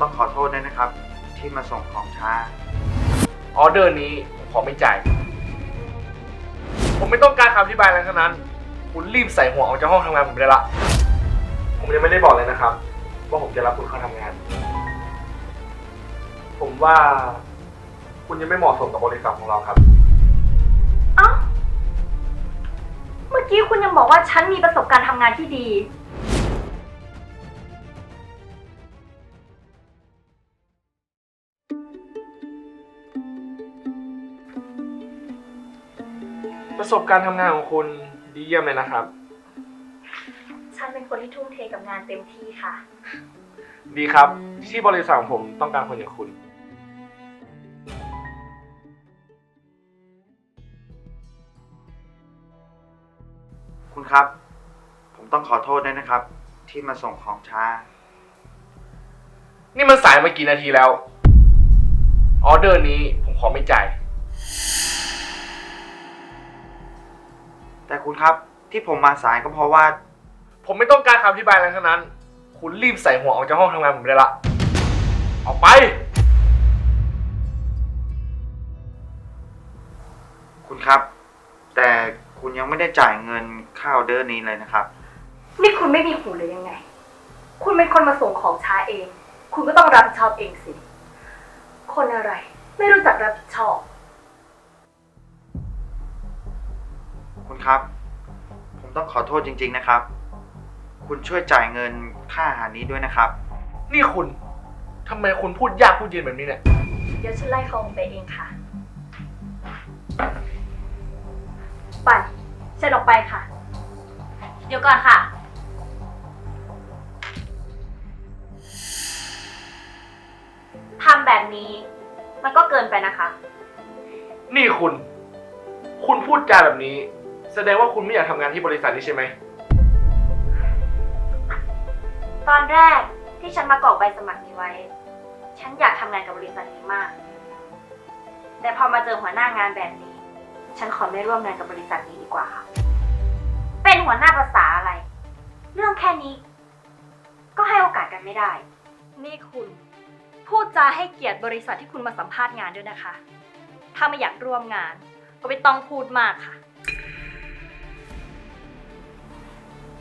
ต้องขอโทษด้วยนะครับ ที่มาส่งของช้า ออเดอร์นี้ผมขอไม่จ่าย ผมไม่ต้องการคำอธิบายอะไรทั้งนั้น คุณรีบใส่หัวออกจากห้องทำงานผมได้ละ ผมยังไม่ได้บอกเลยนะครับ ว่าผมจะรับคุณเข้าทำงาน ผมว่าคุณยังไม่เหมาะสมกับบริษัทของเราครับ เอ้า เมื่อกี้คุณยังบอกว่าฉันมีประสบการณ์ทำงานที่ดี ประสบการณ์ทำงานของคุณดีเยี่ยมเลยนะครับ ฉันเป็นคนที่ทุ่มเทกับงานเต็มที่ค่ะ ดีครับ ที่บริษัทของผมต้องการคนอย่างคุณ คุณครับ ผมต้องขอโทษด้วยนะครับ ที่มาส่งของช้า นี่มันสายมากี่นาทีแล้ว ออเดอร์นี้ผมขอไม่จ่าย แต่คุณครับที่ผมมาสายก็เพราะว่า ผมไม่ต้องการคำอธิบายอะไรทั้งนั้น คุณรีบใส่หัวออกจากห้องทำงานผมได้ละ ออกไป คุณครับ แต่คุณยังไม่ได้จ่ายเงินค่าออเดอร์นี้เลยนะครับ นี่คุณไม่มีหูหรือยังไง คุณเป็นคนมาส่งของช้าเอง คุณก็ต้องรับผิดชอบเองสิ คนอะไร ไม่รู้จักรับผิดชอบ คุณครับ ผมต้องขอโทษจริง ๆนะครับ คุณช่วยจ่ายเงินค่าอาหารนี้ด้วยนะครับ นี่คุณทำไมคุณพูดยากพูดเย็นแบบนี้เนี่ย เดี๋ยวฉันไล่เขาออกไปเองค่ะ ไปเชิญออกไปค่ะ เดี๋ยวก่อนค่ะ ทำแบบนี้มันก็เกินไปนะคะ นี่คุณ คุณพูดจาแบบนี้ แสดงว่าคุณไม่อยากทำงานที่บริษัทนี้ใช่ไหม ตอนแรกที่ฉันมากรอกใบสมัครนี้ไว้ ฉันอยากทำงานกับบริษัทนี้มาก แต่พอมาเจอหัวหน้างานแบบนี้ ฉันขอไม่ร่วมงานกับบริษัทนี้ดีกว่าค่ะ เป็นหัวหน้าภาษาอะไร เรื่องแค่นี้ ก็ให้โอกาสกันไม่ได้ นี่คุณ พูดจาให้เกียรติบริษัทที่คุณมาสัมภาษณ์งานด้วยนะคะ ถ้าไม่อยากร่วมงาน ก็ไม่ต้องพูดมากค่ะ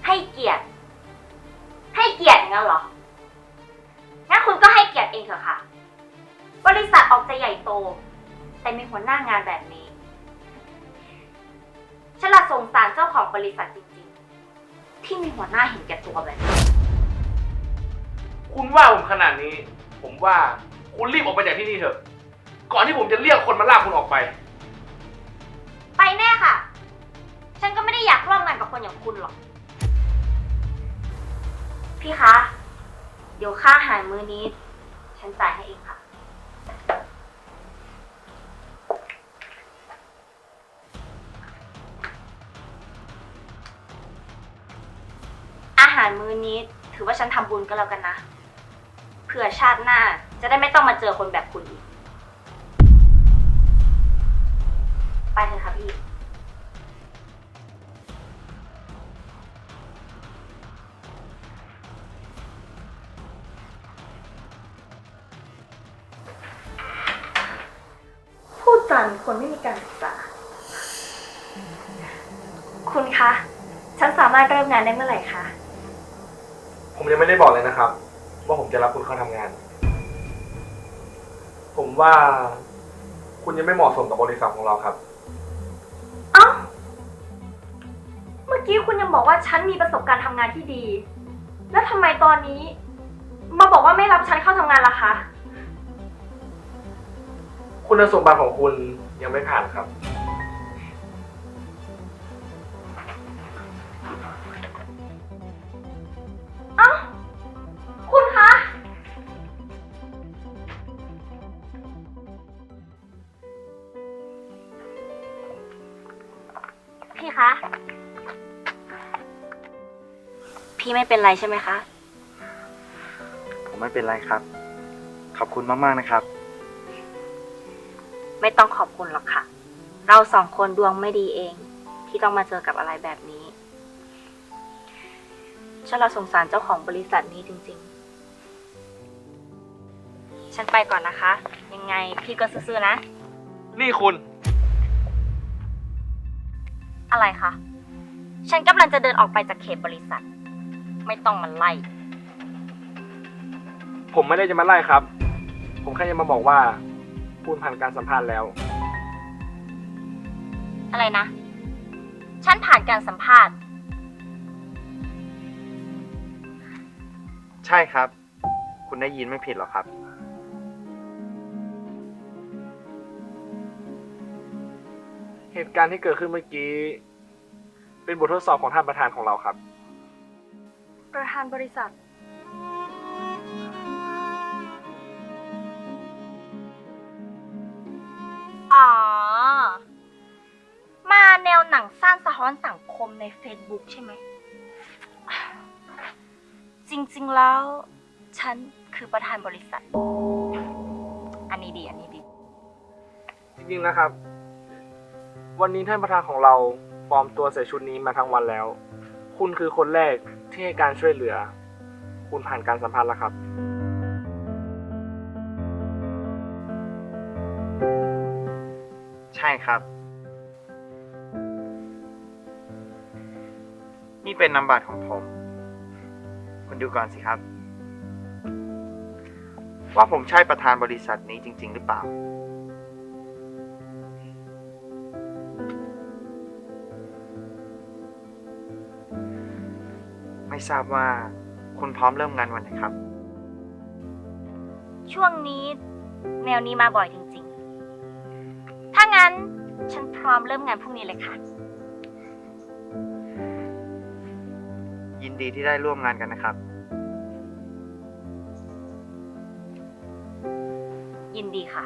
ให้เกียรติ ให้เกียรติอย่างนั้นเหรอ งั้นคุณก็ให้เกียรติเองเถอะค่ะ บริษัทออกจะใหญ่โต แต่มีหัวหน้างานแบบนี้ ฉันละสงสารเจ้าของบริษัทจริงๆ ที่มีหัวหน้าเห็นแก่ตัวแบบนี้คุณว่าผมขนาดนี้ ผมว่าคุณรีบออกไปจากที่นี่เถอะ ก่อนที่ผมจะเรียกคนมาลากคุณออกไป ไปแน่ค่ะ ฉันก็ไม่ได้อยากร่วมงานกับคนอย่างคุณหรอก พี่คะ เดี๋ยวค่าอาหารมื้อนี้ ฉันจ่ายให้เองค่ะ อาหารมื้อนี้ ถือว่าฉันทำบุญก็แล้วกันนะ เผื่อชาติหน้าจะได้ไม่ต้องมาเจอคนแบบคุณอีก ไปเถอะค่ะพี่าเหมือนคนไม่มีการศึกษา คุณคะ ฉันสามารถเริ่มงานได้เมื่อไหร่คะ ผมยังไม่ได้บอกเลยนะครับ ว่าผมจะรับคุณเข้าทำงาน ผมว่าคุณยังไม่เหมาะสมกับบริษัทของเราครับ เอ้า เมื่อกี้คุณยังบอกว่าฉันมีประสบการณ์ทำงานที่ดี แล้วทำไมตอนนี้ มาบอกว่าไม่รับฉันเข้าทำงานล่ะคะ คุณสมบัติของคุณยังไม่ผ่านครับ เอ้า คุณคะ พี่คะ พี่ไม่เป็นไรใช่ไหมคะ ผมไม่เป็นไรครับ ขอบคุณมาก ๆ นะครับ ไม่ต้องขอบคุณหรอกค่ะ เราสองคนดวงไม่ดีเอง ที่ต้องมาเจอกับอะไรแบบนี้ ฉันเราสงสารเจ้าของบริษัทนี้จริง ๆ ฉันไปก่อนนะคะ ยังไงพี่ก็ซื่อๆนะ นี่คุณ อะไรคะ ฉันกำลังจะเดินออกไปจากเขตบริษัท ไม่ต้องมาไล่ ผมไม่ได้จะมาไล่ครับ ผมแค่จะมาบอกว่า คุณผ่านการสัมภาษณ์แล้ว อะไรนะ ฉันผ่านการสัมภาษณ์ ใช่ครับ คุณได้ยินไม่ผิดหรอกครับ เหตุการณ์ที่เกิดขึ้นเมื่อกี้ เป็นบททดสอบของท่านประธานของเราครับ ประธานบริษัท แนวหนังสั้นสะท้อนสังคมใน Facebook ใช่ไหม จริงๆแล้ว ฉันคือประธานบริษัท อันนี้ดี อันนี้ดี จริงๆนะครับ วันนี้ท่านประธานของเราปลอมตัวใส่ชุดนี้มาทั้งวันแล้ว คุณคือคนแรกที่ให้การช่วยเหลือ คุณผ่านการสัมภาษณ์แล้วครับ ใช่ครับ นี่เป็นนามบัตรของผม คุณดูก่อนสิครับ ว่าผมใช่ประธานบริษัทนี้จริง ๆ หรือเปล่า ไม่ทราบว่าคุณพร้อมเริ่มงานวันไหนครับ ช่วงนี้ แนวนี้มาบ่อยจริงๆ ถ้างั้น ฉันพร้อมเริ่มงานพรุ่งนี้เลยค่ะ ยินดีที่ได้ร่วมงานกันนะครับ ยินดีค่ะ